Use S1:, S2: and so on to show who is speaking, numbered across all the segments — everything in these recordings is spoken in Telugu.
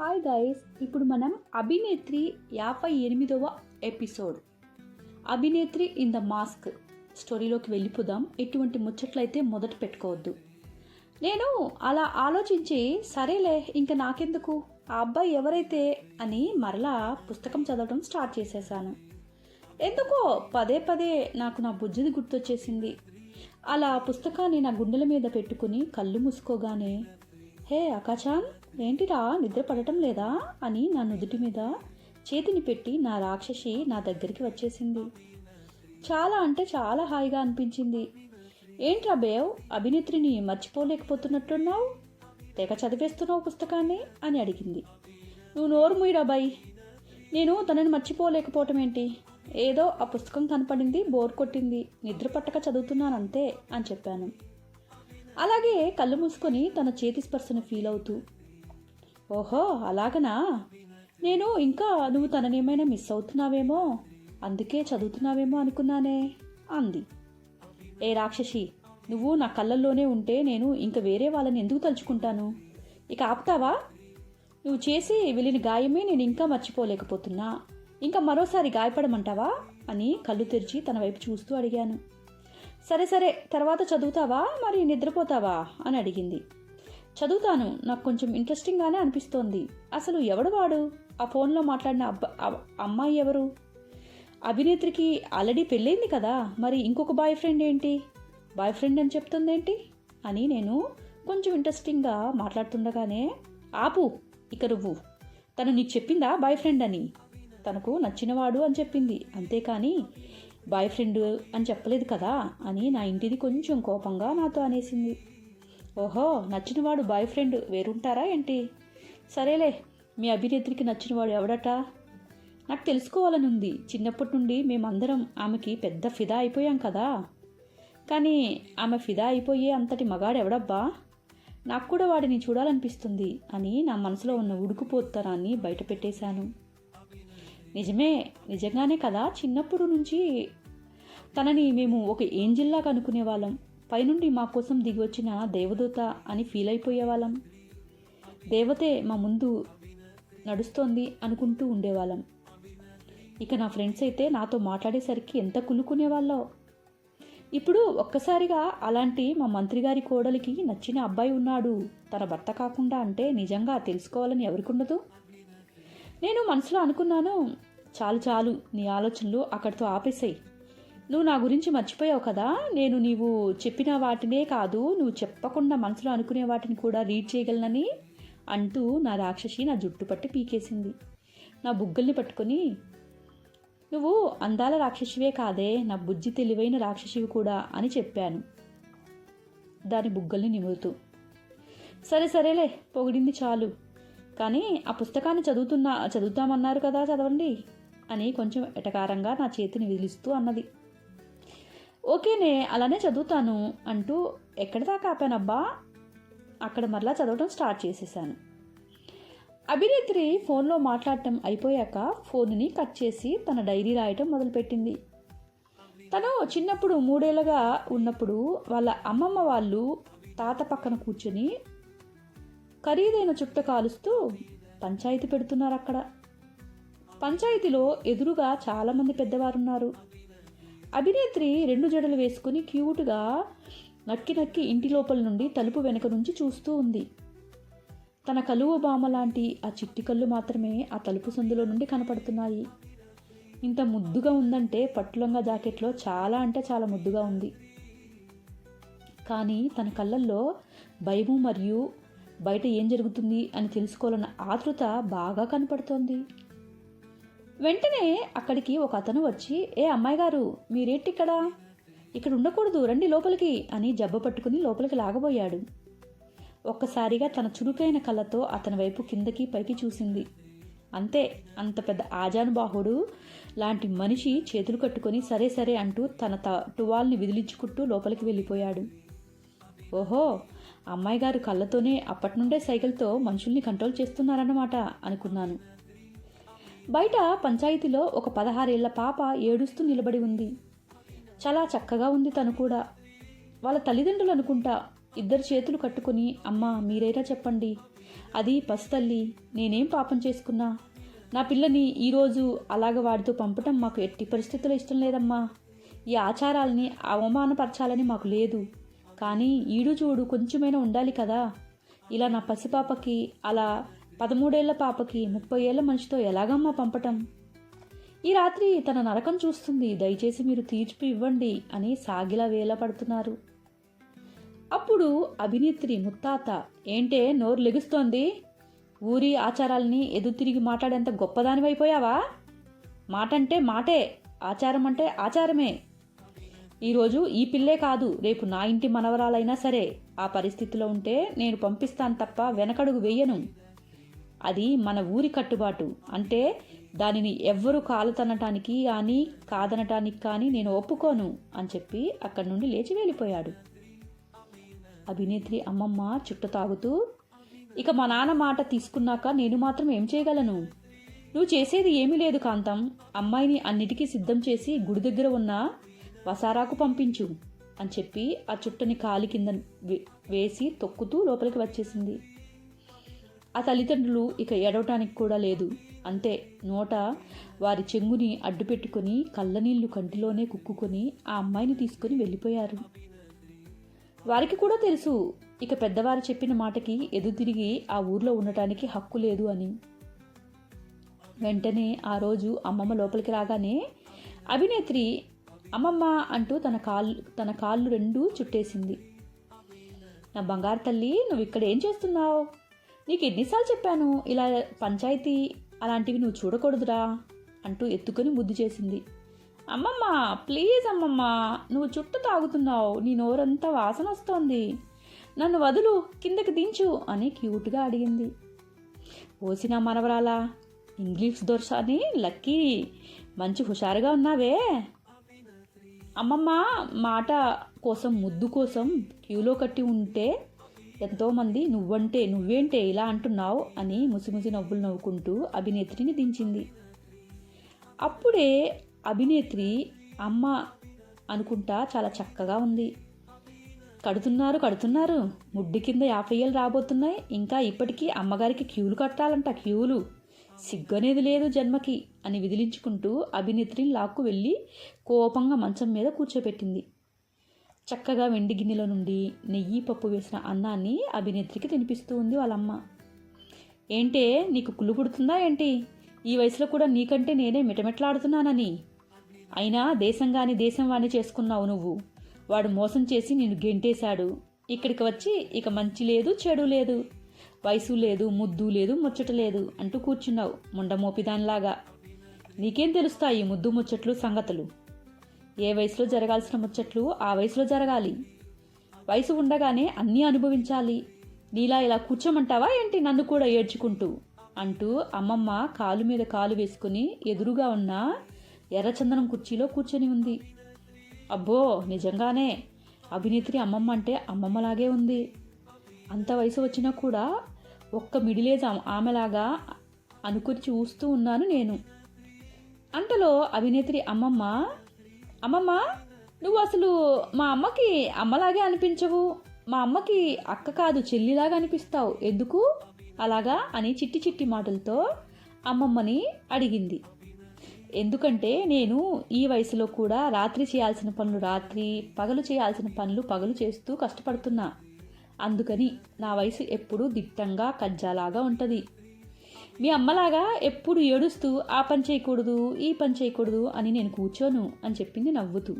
S1: హాయ్ గైస్ ఇప్పుడు మనం అభినేత్రి యాభై ఎనిమిదవ episode. Abhinetri in the mask. స్టోరీలోకి వెళ్ళిపోదాం. ఎటువంటి ముచ్చట్లయితే మొదట పెట్టుకోవద్దు. నేను అలా ఆలోచించి సరేలే ఇంక నాకెందుకు? ఆ అబ్బాయి ఎవరైతే అని మరలా పుస్తకం చదవడం స్టార్ట్ చేసేసాను. ఎందుకో పదే పదే నాకు నా బుజ్జిది గుర్తొచ్చేసింది. అలా పుస్తకాన్ని నా గుండెల మీద పెట్టుకుని కళ్ళు మూసుకోగానే హే అకాచాన్ ఏంటిరా నిద్ర పడటం లేదా? అని నా నుదుటి మీద చేతిని పెట్టి నా రాక్షసి నా దగ్గరికి వచ్చేసింది. చాలా అంటే చాలా హాయిగా అనిపించింది. ఏంట్రా బేవ్ అభినేత్రిని మర్చిపోలేకపోతున్నట్టున్నావు? తెగ చదివేస్తున్నావు పుస్తకాన్ని? అని అడిగింది. నువ్వు నోరు మూయరా బాయ్? నేను తనని మర్చిపోలేకపోవటం ఏంటి? ఏదో ఆ పుస్తకం కనపడింది బోర్ కొట్టింది నిద్ర పట్టక చదువుతున్నాను అంతే అని చెప్పాను. అలాగే కళ్ళు మూసుకొని తన చేతి స్పర్శను ఫీల్ అవుతూ ఓహో అలాగనా? నేను ఇంకా నువ్వు తననేమైనా మిస్ అవుతున్నావేమో? అందుకే చదువుతున్నావేమో అనుకున్నానే అంది. ఏ రాక్షసి నువ్వు నా కళ్ళల్లోనే ఉంటే నేను ఇంక వేరే వాళ్ళని ఎందుకు తలుచుకుంటాను? ఇక ఆపుతావా? నువ్వు చేసి వెళ్ళిన గాయమే నేను ఇంకా మర్చిపోలేకపోతున్నా. ఇంకా మరోసారి గాయపడమంటావా? అని కళ్ళు తెరిచి తన వైపు చూస్తూ అడిగాను. సరే సరే తర్వాత చదువుతావా? మరి నిద్రపోతావా? అని అడిగింది. చదువుతాను. నాకు కొంచెం ఇంట్రెస్టింగ్గానే అనిపిస్తోంది. అసలు ఎవడు వాడు? ఆ ఫోన్లో మాట్లాడిన అబ్బ అమ్మాయి ఎవరు? అభినేత్రికి ఆల్రెడీ పెళ్ళైంది కదా. మరి ఇంకొక బాయ్ ఫ్రెండ్ ఏంటి? బాయ్ ఫ్రెండ్ అని చెప్తుందేంటి? అని నేను కొంచెం ఇంట్రెస్టింగ్గా మాట్లాడుతుండగానే ఆపు ఇక నువ్వు. తను నీకు చెప్పిందా బాయ్ ఫ్రెండ్ అని? తనకు నచ్చినవాడు అని చెప్పింది. అంతేకాని బాయ్ ఫ్రెండ్ అని చెప్పలేదు కదా అని నా ఇంటిది కొంచెం కోపంగా నాతో అనేసింది. ఓహో నచ్చినవాడు బాయ్ ఫ్రెండ్ వేరుంటారా ఏంటి? సరేలే మీ అభినేత్రికి నచ్చినవాడు ఎవడట? నాకు తెలుసుకోవాలని ఉంది చిన్నప్పటి నుండి మేమందరం ఆమెకి పెద్ద ఫిదా అయిపోయాం కదా. కానీ ఆమె ఫిదా అయిపోయే అంతటి మగాడు ఎవడబ్బా నాకు కూడా వాడిని చూడాలనిపిస్తుంది అని నా మనసులో ఉన్న ఉడుకుపోతనాన్ని బయట పెట్టేశాను. నిజమే నిజంగానే కదా చిన్నప్పుడు నుంచి తనని మేము ఒక ఏంజిల్లాగా అనుకునేవాళ్ళం. పైనుండి మా కోసం దిగి వచ్చిన దేవదూత అని ఫీల్ అయిపోయేవాళ్ళం. దేవతే మా ముందు నడుస్తోంది అనుకుంటూ ఉండేవాళ్ళం. ఇక నా ఫ్రెండ్స్ అయితే నాతో మాట్లాడేసరికి ఎంత కులుకునేవాళ్ళో ఇప్పుడు ఒక్కసారిగా అలాంటి మా మంత్రి గారి కోడలికి నచ్చిన అబ్బాయి ఉన్నాడు. తన భర్త కాకుండా అంటే నిజంగా తెలుసుకోవాలని ఎవరికుండదు? నేను మనసులో అనుకున్నాను చాలు చాలు నీ ఆలోచనలు అక్కడితో ఆపేసాయి. నువ్వు నా గురించి మర్చిపోయావు కదా? నేను నీవు చెప్పిన వాటినే కాదు నువ్వు చెప్పకుండా మనసులో అనుకునే వాటిని కూడా రీడ్ చేయగలనని అంటూ నా రాక్షసి నా జుట్టు పట్టి పీకేసింది. నా బుగ్గల్ని పట్టుకొని నువ్వు అందాల రాక్షసివే కాదే నా బుజ్జి తెలివైన రాక్షసివి కూడా అని చెప్పాను. దాని బుగ్గల్ని నిమురుతూ సరే సరేలే పొగిడింది చాలు. కానీ ఆ పుస్తకాన్ని చదువుతున్నా చదువుతామన్నారు కదా చదవండి అని కొంచెం ఎటకారంగా నా చేతిని విదిలిస్తూ అన్నది. ఓకేనే అలానే చదువుతాను అంటూ ఎక్కడ దాకా ఆపానబ్బా? అక్కడ మరలా చదవడం స్టార్ట్ చేసేసాను. అభినేత్రి ఫోన్లో మాట్లాడటం అయిపోయాక ఫోన్ని కట్ చేసి తన డైరీ రాయటం మొదలుపెట్టింది. తను చిన్నప్పుడు మూడేళ్ళగా ఉన్నప్పుడు వాళ్ళ అమ్మమ్మ వాళ్ళు తాత పక్కన కూర్చొని ఖరీదైన చుట్ట కాలుస్తూ పంచాయతీ పెడుతున్నారు అక్కడ. పంచాయతీలో ఎదురుగా చాలామంది పెద్దవారున్నారు. అభినేత్రి రెండు జడలు వేసుకుని క్యూట్గా నక్కి నక్కి ఇంటి లోపల నుండి తలుపు వెనక నుంచి చూస్తూ ఉంది. తన కలువ బామ లాంటి ఆ చిట్టి కళ్ళు మాత్రమే ఆ తలుపు సందులో నుండి కనపడుతున్నాయి. ఇంత ముద్దుగా ఉందంటే పట్టులంగా జాకెట్లో చాలా అంటే చాలా ముద్దుగా ఉంది. కానీ తన కళ్ళల్లో భయము మరియు బయట ఏం జరుగుతుంది అని తెలుసుకోవాలన్న ఆతృత బాగా కనపడుతోంది. వెంటనే అక్కడికి ఒక అతను వచ్చి ఏ అమ్మాయి గారు మీరేంటి ఇక్కడ? ఇక్కడ ఉండకూడదు రండి లోపలికి అని జబ్బ పట్టుకుని లోపలికి లాగబోయాడు. ఒక్కసారిగా తన చురుకైన కళ్ళతో అతని వైపు కిందకి పైకి చూసింది. అంతే అంత పెద్ద ఆజానుబాహుడు లాంటి మనిషి చేతులు కట్టుకొని సరే సరే అంటూ తన త టువాల్ని విదిలించుకుంటూ లోపలికి వెళ్ళిపోయాడు. ఓహో అమ్మాయి గారు కళ్ళతోనే అప్పటి నుండే సైకిల్తో మనుషుల్ని కంట్రోల్ చేస్తున్నారన్నమాట అనుకున్నాను. బయట పంచాయతీలో ఒక పదహారేళ్ళ పాప ఏడుస్తూ నిలబడి ఉంది. చాలా చక్కగా ఉంది తను కూడా. వాళ్ళ తల్లిదండ్రులు అనుకుంటా ఇద్దరు చేతులు కట్టుకుని అమ్మా మీరైనా చెప్పండి? అది పసితల్లి నేనేం పాపం చేసుకున్నా? నా పిల్లని ఈరోజు అలాగ వాడితో పంపటం మాకు ఎట్టి పరిస్థితుల్లో ఇష్టం లేదమ్మా. ఈ ఆచారాలని అవమానపరచాలని మాకు లేదు. కానీ ఈడు చూడు కొంచెమైనా ఉండాలి కదా. ఇలా నా పసిపాపకి అలా పదమూడేళ్ళ పాపకి ముప్పై ఏళ్ళ మనిషితో ఎలాగమ్మా పంపటం? ఈ రాత్రి తన నరకం చూస్తుంది. దయచేసి మీరు తీర్పు ఇవ్వండి అని సాగిలా వేల పడుతున్నారు. అప్పుడు అభినేత్రి ముత్తాత ఏంటే నోరు లెగుస్తోంది? ఊరి ఆచారాల్ని ఎదురు మాట్లాడేంత గొప్పదానివైపోయావా? మాట అంటే మాటే ఆచారం అంటే ఆచారమే ఈరోజు ఈ పిల్లే కాదు రేపు నా ఇంటి మనవరాలైనా సరే. ఆ పరిస్థితిలో ఉంటే నేను పంపిస్తాను తప్ప వెనకడుగు వెయ్యను అది మన ఊరి కట్టుబాటు. అంటే దానిని ఎవ్వరు కాలుతనటానికి కానీ కాదనటానికి కానీ నేను ఒప్పుకోను అని చెప్పి అక్కడి నుండి లేచి వెళ్ళిపోయాడు. అభినేత్రి అమ్మమ్మ చుట్ట తాగుతూ ఇక మా నాన్న మాట తీసుకున్నాక నేను మాత్రం ఏం చేయగలను? నువ్వు చేసేది ఏమీ లేదు కాంతం. అమ్మాయిని అన్నిటికీ సిద్ధం చేసి గుడి దగ్గర ఉన్న వసారాకు పంపించు అని చెప్పి ఆ చుట్టని కాలి కింద వే- వేసి తొక్కుతూ లోపలికి వచ్చేసింది. ఆ తల్లిదండ్రులు ఇక ఏడవటానికి కూడా లేదు. అంతే నోట వారి చెంగుని అడ్డుపెట్టుకుని కళ్ళనీళ్ళు కంటిలోనే కుక్కుకొని ఆ అమ్మాయిని తీసుకుని వెళ్ళిపోయారు. వారికి కూడా తెలుసు ఇక పెద్దవారు చెప్పిన మాటకి ఎదుతిరిగి ఆ ఊర్లో ఉండటానికి హక్కు లేదు అని. వెంటనే ఆ రోజు అమ్మమ్మ లోపలికి రాగానే అభినేత్రి అమ్మమ్మ అంటూ తన కాళ్ళు తన కాళ్ళు రెండూ చుట్టేసింది. నా బంగారు తల్లి నువ్వు ఇక్కడ ఏం చేస్తున్నావు? నీకు ఎన్నిసార్లు చెప్పాను ఇలా పంచాయతీ అలాంటివి నువ్వు చూడకూడదురా అంటూ ఎత్తుకొని ముద్దు చేసింది. అమ్మమ్మ ప్లీజ్ అమ్మమ్మ నువ్వు చుట్టూ తాగుతున్నావు నీ నోరంతా వాసన వస్తోంది. నన్ను వదులు కిందకి దించు అని క్యూట్గా అడిగింది. ఓసిన మనవరాలా ఇంగ్లీష్ దొరసాని లక్కీ మంచి హుషారుగా ఉన్నావే. అమ్మమ్మ మాట కోసం ముద్దు కోసం క్యూలో కట్టి ఉంటే ఎంతోమంది నువ్వంటే నువ్వేంటే ఇలా అంటున్నావు అని ముసిముసి నవ్వులు నవ్వుకుంటూ అభినేత్రిని దించింది. అప్పుడే అభినేత్రి అమ్మ అనుకుంటా చాలా చక్కగా ఉంది. కడుతున్నారు కడుతున్నారు. ముడ్డి కింద యాభై ఏళ్ళు రాబోతున్నాయి. ఇంకా ఇప్పటికీ అమ్మగారికి క్యూలు కట్టాలంట క్యూలు. సిగ్గనేది లేదు జన్మకి అని విదిలించుకుంటూ అభినేత్రిని లాక్కు వెళ్ళి కోపంగా మంచం మీద కూర్చోబెట్టింది చక్కగా వెండి గిన్నెలో నుండి నెయ్యి పప్పు వేసిన అన్నాన్ని అభినేత్రికి తినిపిస్తూ ఉంది వాళ్ళమ్మ. ఏంటే నీకు కుళ్ళు పుడుతుందా ఏంటి? ఈ వయసులో కూడా నీకంటే నేనే మిటమిట్లాడుతున్నానని. అయినా దేశం కాని దేశం వాణ్ణి చేసుకున్నావు నువ్వు. వాడు మోసం చేసి నిన్ను గెంటేశాడు. ఇక్కడికి వచ్చి ఇక మంచి లేదు చెడు లేదు. వయసు లేదు ముద్దు లేదు ముచ్చట లేదు అంటూ కూర్చున్నావు ముండమోపిదానిలాగా. నీకేం తెలుస్తాయి ముద్దు ముచ్చట్లు సంగతులు? ఏ వయసులో జరగాల్సిన ముచ్చట్లు ఆ వయసులో జరగాలి. వయసు ఉండగానే అన్నీ అనుభవించాలి. నీలా ఇలా కూర్చోమంటావా ఏంటి నన్ను కూడా ఏడ్చుకుంటూ? అంటూ అమ్మమ్మ కాలు మీద కాలు వేసుకుని ఎదురుగా ఉన్న ఎర్రచందనం కుర్చీలో కూర్చొని ఉంది. అబ్బో నిజంగానే. అభినేత్రి అమ్మమ్మ అంటే అమ్మమ్మలాగే ఉంది. అంత వయసు వచ్చినా కూడా ఒక్క మిడిలేజ్ ఆమె- ఆమెలాగా అనుకుని చూస్తూ ఉన్నాను నేను. అంతలో అభినేత్రి అమ్మమ్మ అమ్మమ్మ నువ్వు అసలు మా అమ్మకి అమ్మలాగే అనిపించవు. మా అమ్మకి అక్క కాదు చెల్లిలాగా అనిపిస్తావు. ఎందుకు? అలాగా అని చిట్టి చిట్టి మాటలతో అమ్మమ్మని అడిగింది. ఎందుకంటే నేను ఈ వయసులో కూడా రాత్రి చేయాల్సిన పనులు రాత్రి పగలు చేయాల్సిన పనులు పగలు చేస్తూ కష్టపడుతున్నా. అందుకని నా వయసు ఎప్పుడూ దిట్టంగా కజ్జాలాగా ఉంటుంది. మీ అమ్మలాగా ఎప్పుడు ఏడుస్తూ ఆ పని చేయకూడదు ఈ పని చేయకూడదు అని నేను కూర్చోను అని చెప్పింది నవ్వుతూ.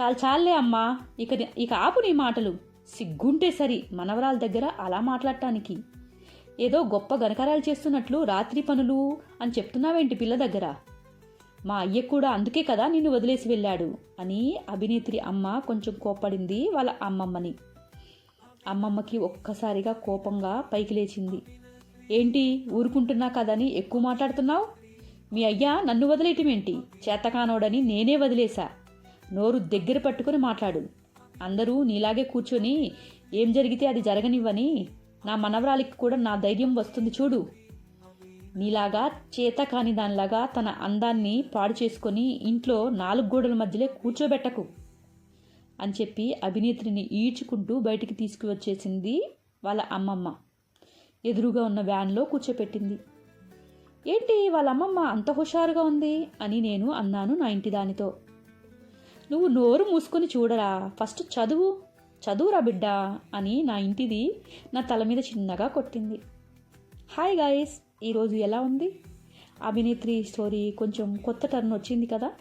S1: చాలు చాలే అమ్మా ఇక ఇక ఆపు నీ మాటలు. సిగ్గుంటే సరి మనవరాల దగ్గర అలా మాట్లాడటానికి. ఏదో గొప్ప గనకరాలు చేస్తున్నట్లు రాత్రి పనులు అని చెప్తున్నావేంటి పిల్ల దగ్గర? మా అయ్య కూడా అందుకే కదా నిన్ను వదిలేసి వెళ్ళాడు అని అభినేత్రి అమ్మ కొంచెం కోప్పడింది వాళ్ళ అమ్మమ్మని. అమ్మమ్మకి ఒక్కసారిగా కోపంగా పైకి లేచింది. ఏంటి ఊరుకుంటున్నా కదని ఎక్కువ మాట్లాడుతున్నావు? మీ అయ్యా నన్ను వదిలేయటమేంటి చేతకానోడని నేనే వదిలేశా. నోరు దగ్గర పట్టుకొని మాట్లాడు. అందరూ నీలాగే కూర్చొని ఏం జరిగితే అది జరగనివ్వని నా మనవరాలికి కూడా నా ధైర్యం వస్తుంది చూడు. నీలాగా చేత కాని దానిలాగా తన అందాన్ని పాడు చేసుకొని ఇంట్లో నాలుగు గోడల మధ్యలో కూర్చోబెట్టకు అని చెప్పి అభినేత్రిని ఈడ్చుకుంటూ బయటికి తీసుకువచ్చేసింది వాళ్ళ అమ్మమ్మ. ఎదురుగా ఉన్న వ్యాన్లో కూర్చోపెట్టింది. ఏంటి వాళ్ళ అమ్మమ్మ అంత హుషారుగా ఉంది? అని నేను అన్నాను నా ఇంటి దానితో. నువ్వు నోరు మూసుకొని చూడరా ఫస్ట్ చదువు చదువురా బిడ్డ అని నా ఇంటిది నా తల మీద చిన్నగా కొట్టింది. హాయ్ గాయస్ ఈరోజు ఎలా ఉంది? అభినేత్రి స్టోరీ కొంచెం కొత్త టర్న్ వచ్చింది కదా?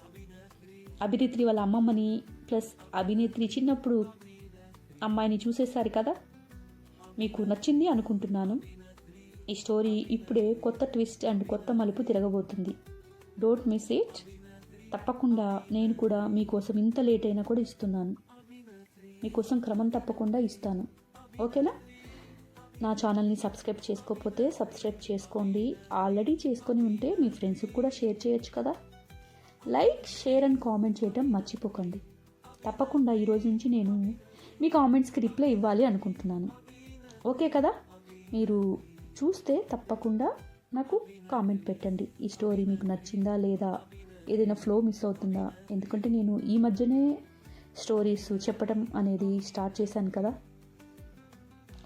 S1: అభినేత్రి వాళ్ళ అమ్మమ్మని ప్లస్ అభినేత్రి చిన్నప్పుడు అమ్మాయిని చూసేశారు కదా? మీకు నచ్చింది అనుకుంటున్నాను. ఈ స్టోరీ ఇప్పుడే కొత్త ట్విస్ట్ అండ్ కొత్త మలుపు తిరగబోతుంది. డోంట్ మిస్ ఇట్ తప్పకుండా నేను కూడా మీకోసం ఇంత లేట్ అయినా కూడా ఇస్తున్నాను. మీకోసం క్రమం తప్పకుండా ఇస్తాను. ఓకేనా? నా ఛానల్ని సబ్స్క్రైబ్ చేసుకోకపోతే సబ్స్క్రైబ్ చేసుకోండి. ఆల్రెడీ చేసుకొని ఉంటే మీ ఫ్రెండ్స్కి కూడా షేర్ చేయొచ్చు కదా? లైక్ షేర్ అండ్ కామెంట్ చేయడం మర్చిపోకండి. తప్పకుండా ఈరోజు నుంచి నేను మీ కామెంట్స్కి రిప్లై ఇవ్వాలి అనుకుంటున్నాను. ఓకే కదా? మీరు చూస్తే తప్పకుండా నాకు కామెంట్ పెట్టండి. ఈ స్టోరీ మీకు నచ్చిందా లేదా? ఏదైనా ఫ్లో మిస్ అవుతుందా? ఎందుకంటే నేను ఈ మధ్యనే స్టోరీస్ చెప్పడం అనేది స్టార్ట్ చేశాను కదా.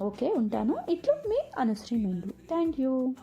S1: ఓకే ఉంటాను. ఇట్లా మీ అనుశ్రీ మెండు. Thank you.